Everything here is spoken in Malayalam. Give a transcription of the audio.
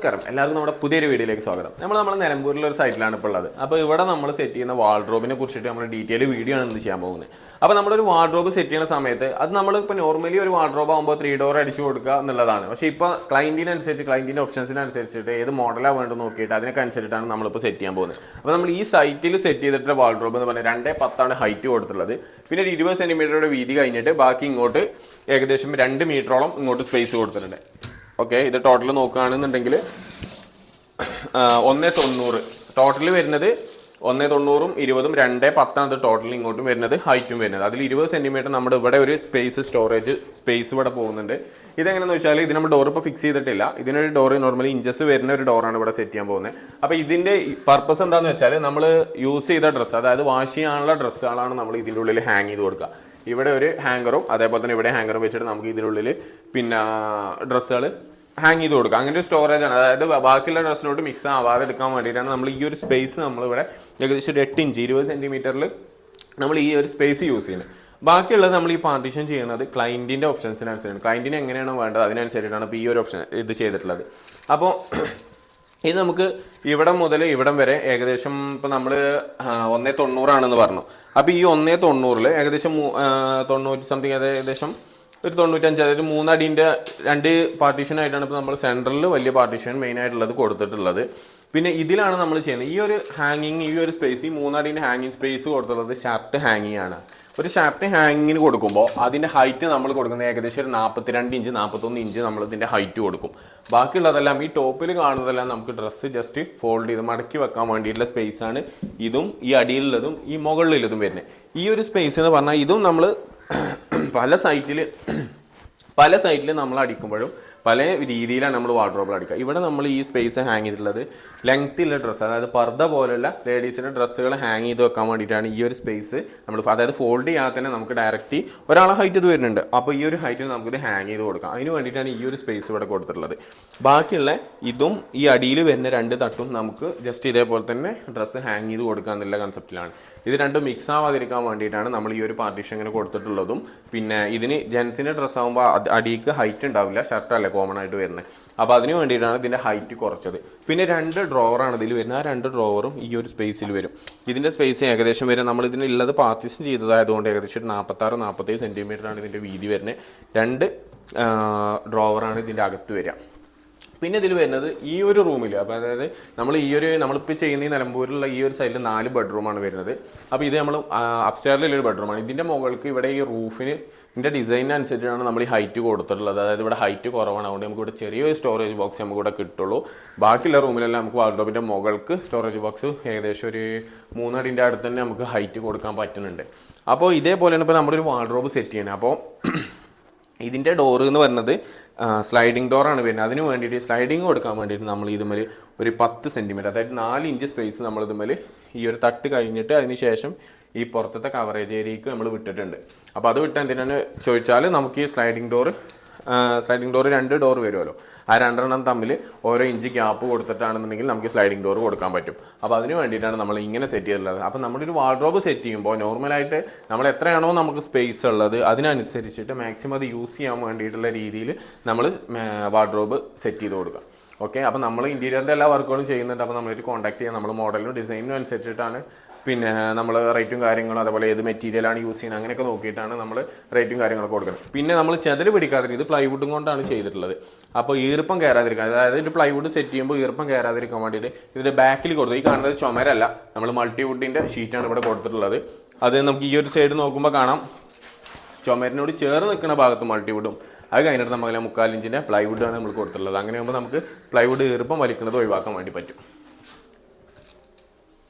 നമസ്കാരം. എല്ലാവർക്കും നമ്മുടെ പുതിയൊരു വീഡിയോയിലേക്ക് സ്വാഗതം. നമ്മൾ നമ്മുടെ നിലമ്പൂരിലെ ഒരു സൈറ്റിലാണ് ഇപ്പോൾ ഉള്ളത്. അപ്പോൾ ഇവിടെ നമ്മൾ സെറ്റ് ചെയ്യുന്ന വാർഡ്രോബിനെ കുറിച്ചിട്ട് നമ്മൾ ഡീറ്റെയിൽ വീഡിയോ ആണ് ഇന്ന് ചെയ്യാൻ പോകുന്നത്. അപ്പോൾ നമ്മളൊരു വാർഡ്രോബ് സെറ്റ് ചെയ്യുന്ന സമയത്ത് അത് നമ്മൾ ഇപ്പോൾ നോർമലി ഒരു വാർഡ്രോബ് ആകുമ്പോൾ ത്രീ ഡോർ അടിച്ചു കൊടുക്കുക എന്നുള്ളതാണ്. പക്ഷേ ഇപ്പോൾ ക്ലൈന്റിനനുസരിച്ച് ക്ലൈന്റിന്റെ ഓപ്ഷൻസിനനുസരിച്ചിട്ട് ഏത് മോഡലാണ് വേണ്ടത് നോക്കിയിട്ട് അതിനൊക്കെ നമ്മളിപ്പോൾ സെറ്റ് ചെയ്യാൻ പോകുന്നത്. അപ്പോൾ നമ്മൾ ഈ സൈറ്റിൽ സെറ്റ് ചെയ്തിട്ട് വാർഡ്രോബ് എന്ന് പറഞ്ഞാൽ രണ്ടേ പത്താണ് ഹൈറ്റ് കൊടുത്തിട്ടുള്ളത്. പിന്നെ ഒരു ഇരുപത് സെന്റിമീറ്ററുടെ വീതി കഴിഞ്ഞിട്ട് ബാക്കി ഇങ്ങോട്ട് ഏകദേശം രണ്ട് മീറ്ററോളം ഇങ്ങോട്ട് സ്പേസ് കൊടുത്തിട്ടുണ്ട്. ഓക്കെ ഇത് ടോട്ടൽ നോക്കുകയാണെന്നുണ്ടെങ്കിൽ ഒന്നേ തൊണ്ണൂറ്. ടോട്ടൽ വരുന്നത് ഒന്നേ തൊണ്ണൂറും ഇരുപതും രണ്ട് പത്താണ് ടോട്ടൽ ഇങ്ങോട്ടും വരുന്നത് ഹൈറ്റും വരുന്നത്. അതിൽ ഇരുപത് സെന്റിമീറ്റർ നമ്മുടെ ഇവിടെ ഒരു സ്പേസ് സ്റ്റോറേജ് സ്പേസ് ഇവിടെ പോകുന്നുണ്ട്. ഇതെങ്ങനെയെന്ന് വെച്ചാൽ ഇത് നമ്മൾ ഡോർ ഇപ്പോൾ ഫിക്സ് ചെയ്തിട്ടില്ല. ഇതിനൊരു ഡോർ നോർമലി ഇഞ്ചസ് വരുന്ന ഒരു ഡോറാണ് ഇവിടെ സെറ്റ് ചെയ്യാൻ പോകുന്നത്. അപ്പോൾ ഇതിന്റെ പർപ്പസ് എന്താണെന്ന് വെച്ചാൽ നമ്മൾ യൂസ് ചെയ്ത ഡ്രസ്സ് അതായത് വാഷ് ചെയ്യാനുള്ള ഡ്രസ്സുകളാണ് നമ്മൾ ഇതിന്റെ ഉള്ളിൽ ഹാങ് ചെയ്ത് കൊടുക്കുക. ഇവിടെ ഒരു ഹാങ്കറും അതേപോലെ തന്നെ ഇവിടെ ഹാങ്കറും വെച്ചിട്ട് നമുക്ക് ഇതിനുള്ളിൽ പിന്നെ ഡ്രസ്സുകൾ ഹാങ് ചെയ്ത് കൊടുക്കുക. അങ്ങനെ ഒരു സ്റ്റോറേജ് ആണ്. അതായത് ബാക്കിയുള്ള ഡ്രസ്സിനോട് മിക്സ് ആവാതെ എടുക്കാൻ വേണ്ടിയിട്ടാണ് നമ്മൾ ഈ ഒരു സ്പേസ് നമ്മളിവിടെ ഏകദേശം ഒരു എട്ട് ഇഞ്ച് ഇരുപത് സെന്റിമീറ്ററിൽ നമ്മൾ ഈ ഒരു സ്പേസ് യൂസ് ചെയ്യുന്നത്. ബാക്കിയുള്ളത് നമ്മൾ ഈ പാർട്ടീഷൻ ചെയ്യുന്നത് ക്ലയന്റിന്റെ ഓപ്ഷൻസിനനുസരിച്ചാണ് ക്ലയന്റിന് എങ്ങനെയാണോ വേണ്ടത് അതിനനുസരിച്ചിട്ടാണ് ഇപ്പോൾ ഈ ഒരു ഓപ്ഷൻ ഇത് ചെയ്തിട്ടുള്ളത്. അപ്പോൾ ഇത് നമുക്ക് ഇവിടം മുതൽ ഇവിടം വരെ ഏകദേശം ഇപ്പോൾ നമ്മൾ ഒന്നേ തൊണ്ണൂറാണെന്ന് പറഞ്ഞു. അപ്പോൾ ഈ ഒന്നേ തൊണ്ണൂറിൽ ഏകദേശം തൊണ്ണൂറ്റി സംതിങ് ഏകദേശം ഒരു തൊണ്ണൂറ്റഞ്ച് അതായത് മൂന്നടീന്റെ രണ്ട് പാർട്ടീഷൻ ആയിട്ടാണ് ഇപ്പോൾ നമ്മൾ സെൻട്രലിൽ വലിയ പാർട്ടീഷൻ മെയിൻ ആയിട്ടുള്ളത് കൊടുത്തിട്ടുള്ളത്. പിന്നെ ഇതിലാണ് നമ്മൾ ചെയ്യുന്നത്. ഈ ഒരു ഹാങ്ങിങ് ഈ ഒരു സ്പേസ് ഈ മൂന്നടീന്റെ ഹാങ്ങിങ് സ്പേസ് കൊടുത്തുള്ളത് ഷർട്ട് ഹാങ്ങിങ് ആണ്. ഒരു ഷർട്ട് ഹാങ്ങിങ്ങിന് കൊടുക്കുമ്പോൾ അതിന്റെ ഹൈറ്റ് നമ്മൾ കൊടുക്കുന്നത് ഏകദേശം ഒരു നാൽപ്പത്തിരണ്ട് ഇഞ്ച് നാൽപ്പത്തൊന്ന് ഇഞ്ച് നമ്മൾ ഇതിന്റെ ഹൈറ്റ് കൊടുക്കും. ബാക്കിയുള്ളതെല്ലാം ഈ ടോപ്പിൽ കാണുന്നതെല്ലാം നമുക്ക് ഡ്രസ്സ് ജസ്റ്റ് ഫോൾഡ് ചെയ്ത് മടക്കി വെക്കാൻ വേണ്ടിയിട്ടുള്ള ആണ്. ഇതും ഈ അടിയിലുള്ളതും ഈ മുകളിലുള്ളതും വരുന്നത്. ഈ ഒരു സ്പേസ് എന്ന് പറഞ്ഞാൽ ഇതും നമ്മൾ പല സൈറ്റിൽ പല സൈറ്റിൽ നമ്മൾ അടിക്കുമ്പോഴും പല രീതിയിലാണ് നമ്മൾ വാർഡ്രോബിൽ അടിക്കുക. ഇവിടെ നമ്മൾ ഈ സ്പേസ് ഹാങ് ചെയ്തിട്ടുള്ളത് ലെങ്ത്തിലുള്ള ഡ്രസ്സ് അതായത് പർദ്ദ പോലുള്ള ലേഡീസിന്റെ ഡ്രസ്സുകൾ ഹാങ് ചെയ്ത് വെക്കാൻ വേണ്ടിയിട്ടാണ് ഈ ഒരു സ്പേസ് നമ്മൾ അതായത് ഫോൾഡ് ചെയ്യാതെ തന്നെ നമുക്ക് ഡയറക്റ്റ് ഒരാളെ ഹൈറ്റ് ഇത് വരുന്നുണ്ട്. അപ്പോൾ ഈ ഒരു ഹൈറ്റിൽ നമുക്കിത് ഹാങ് ചെയ്ത് കൊടുക്കാം. അതിന് വേണ്ടിയിട്ടാണ് ഈ ഒരു സ്പേസ് ഇവിടെ കൊടുത്തിട്ടുള്ളത്. ബാക്കിയുള്ള ഇതും ഈ അടിയിൽ വരുന്ന രണ്ട് തട്ടും നമുക്ക് ജസ്റ്റ് ഇതേപോലെ തന്നെ ഡ്രസ്സ് ഹാങ് ചെയ്ത് കൊടുക്കുക എന്നുള്ള കൺസെപ്റ്റിലാണ് ഇത് രണ്ടും മിക്സ് ആവാതിരിക്കാൻ വേണ്ടിയിട്ടാണ് നമ്മൾ ഈ ഒരു പാർട്ടീഷൻ ഇങ്ങനെ കൊടുത്തിട്ടുള്ളതും. പിന്നെ ഇതിന് ജെൻസിന്റെ ഡ്രസ്സ് ആകുമ്പോൾ അടിക്ക് ഹൈറ്റ് ഉണ്ടാവില്ല ഷർട്ടല്ല കോമൺ ആയിട്ട് വരുന്നത്. അപ്പോൾ അതിന് വേണ്ടിയിട്ടാണ് ഇതിന്റെ ഹൈറ്റ് കുറച്ചത്. പിന്നെ രണ്ട് ഡ്രോവറാണ് ഇതിൽ വരുന്നത്. ആ രണ്ട് ഡ്രോവറും ഈ ഒരു സ്പേസിൽ വരും. ഇതിന്റെ സ്പേസ് ഏകദേശം വരും നമ്മൾ ഇതിനുള്ളത് പാർട്ടീഷൻ ചെയ്തതായതുകൊണ്ട് ഏകദേശം നാൽപ്പത്താറ് നാൽപ്പത്തേഴ് സെന്റിമീറ്ററാണ് ഇതിന്റെ വീതി വരുന്നത്. രണ്ട് ഡ്രോവറാണ് ഇതിന്റെ അകത്ത് വരിക. പിന്നെ ഇതിൽ വരുന്നത് ഈ ഒരു റൂമിൽ അപ്പോൾ അതായത് നമ്മൾ ഈ ഒരു നമ്മളിപ്പോൾ ചെയ്യുന്ന ഈ നിലമ്പൂരിലുള്ള ഈ ഒരു സൈഡിൽ നാല് ബെഡ്റൂമാണ് വരുന്നത്. അപ്പോൾ ഇത് നമ്മൾ അപ്സ്റ്റേറിലുള്ള ഒരു ബെഡ്റൂമാണ് ഇതിന്റെ മുകൾക്ക് ഇവിടെ ഈ റൂഫിന് ഇതിന്റെ ഡിസൈനിനനുസരിച്ചാണ് നമ്മൾ ഈ ഹൈറ്റ് കൊടുത്തിട്ടുള്ളത്. അതായത് ഇവിടെ ഹൈറ്റ് കുറവാണ്. അതുകൊണ്ട് നമുക്ക് ഇവിടെ ചെറിയൊരു സ്റ്റോറേജ് ബോക്സ് നമുക്ക് ഇവിടെ കിട്ടുള്ളൂ. ബാക്കിയുള്ള റൂമിലെല്ലാം നമുക്ക് വാർഡ്രോബിന്റെ മുകൾക്ക് സ്റ്റോറേജ് ബോക്സ് ഏകദേശം ഒരു മൂന്നടിന്റെ അടുത്ത് തന്നെ നമുക്ക് ഹൈറ്റ് കൊടുക്കാൻ പറ്റുന്നുണ്ട്. അപ്പോൾ ഇതേപോലെയാണ് ഇപ്പോൾ നമ്മുടെ ഒരു വാർഡ്രോബ് സെറ്റ് ചെയ്യണം. അപ്പോൾ ഇതിന്റെ ഡോറ് എന്ന് പറയുന്നത് സ്ലൈഡിംഗ് ഡോറാണ് വരുന്നത്. അതിന് വേണ്ടിയിട്ട് സ്ലൈഡിങ് കൊടുക്കാൻ വേണ്ടിയിട്ട് നമ്മൾ ഇതുമേൽ ഒരു പത്ത് സെന്റിമീറ്റർ അതായത് നാല് ഇഞ്ച് സ്പേസ് നമ്മൾ ഇതുമേൽ ഈ ഒരു തട്ട് കഴിഞ്ഞിട്ട് അതിന് ശേഷം ഈ പുറത്തത്തെ കവറേജ് ഏരിയക്ക് നമ്മൾ വിട്ടിട്ടുണ്ട്. അപ്പോൾ അത് വിട്ട് എന്തിനാണ് ചോദിച്ചാൽ നമുക്ക് ഈ സ്ലൈഡിംഗ് ഡോറ് സ്ലൈഡിംഗ് ഡോർ രണ്ട് ഡോർ വരുമല്ലോ. ആ രണ്ടെണ്ണം തമ്മിൽ ഓരോ ഇഞ്ച് ഗ്യാപ്പ് കൊടുത്തിട്ടാണെന്നുണ്ടെങ്കിൽ നമുക്ക് സ്ലൈഡിംഗ് ഡോർ കൊടുക്കാൻ പറ്റും. അപ്പോൾ അതിന് വേണ്ടിയിട്ടാണ് നമ്മൾ ഇങ്ങനെ സെറ്റ് ചെയ്തിട്ടുള്ളത്. അപ്പോൾ നമ്മുടെ ഒരു വാർഡ്രോബ് സെറ്റ് ചെയ്യുമ്പോൾ നോർമലായിട്ട് നമ്മൾ എത്രയാണോ നമുക്ക് സ്പേസ് ഉള്ളത് അതിനനുസരിച്ചിട്ട് മാക്സിമം അത് യൂസ് ചെയ്യാൻ വേണ്ടിയിട്ടുള്ള രീതിയിൽ നമ്മൾ വാർഡ്രോബ് സെറ്റ് ചെയ്ത് കൊടുക്കുക. ഓക്കെ അപ്പോൾ നമ്മൾ ഇന്റീരിയറിന്റെ എല്ലാ വർക്കുകളും ചെയ്യുന്നുണ്ട്. അപ്പോൾ നമ്മളായിട്ട് കോൺടാക്ട് ചെയ്യാം. നമ്മൾ മോഡലിനും ഡിസൈനിനും അനുസരിച്ചിട്ടാണ് പിന്നെ നമ്മൾ റേറ്റും കാര്യങ്ങളും അതേപോലെ ഏത് മെറ്റീരിയലാണ് യൂസ് ചെയ്യുന്നത് അങ്ങനെയൊക്കെ നോക്കിയിട്ടാണ് നമ്മൾ റേറ്റും കാര്യങ്ങളൊക്കെ കൊടുക്കുന്നത്. പിന്നെ നമ്മൾ ചെതൽ പിടിക്കാതിരിക്കും ഇത് പ്ലൈവുഡും കൊണ്ടാണ് ചെയ്തിട്ടുള്ളത്. അപ്പോൾ ഈർപ്പം കയറാതിരിക്കാൻ അതായത് ഒരു പ്ലൈവുഡ് സെറ്റ് ചെയ്യുമ്പോൾ ഈർപ്പം കയറാതിരിക്കാൻ വേണ്ടിയിട്ട് ഇതിന്റെ ബാക്കിൽ കൊടുത്തു ഈ കാണുന്നത് ചുമരല്ല നമ്മൾ മൾട്ടിവുഡിന്റെ ഷീറ്റാണ് ഇവിടെ കൊടുത്തിട്ടുള്ളത്. അത് നമുക്ക് ഈ ഒരു സൈഡ് നോക്കുമ്പോൾ കാണാം. ചുമരിനോട് ചേർന്ന് നിൽക്കുന്ന ഭാഗത്ത് മൾട്ടിവുഡും അത് കഴിഞ്ഞിട്ട് നമുക്ക് മുക്കാലിഞ്ചിന്റെ പ്ലൈവുഡാണ് നമ്മൾ കൊടുത്തിട്ടുള്ളത്. അങ്ങനെ ആകുമ്പോൾ നമുക്ക് പ്ലൈവുഡ് ഈർപ്പം വലിക്കുന്നത് ഒഴിവാക്കാൻ വേണ്ടി പറ്റും.